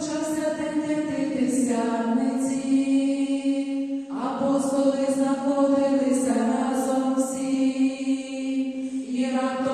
почався день десятниці, апостоли знаходилися разом всі. І раптом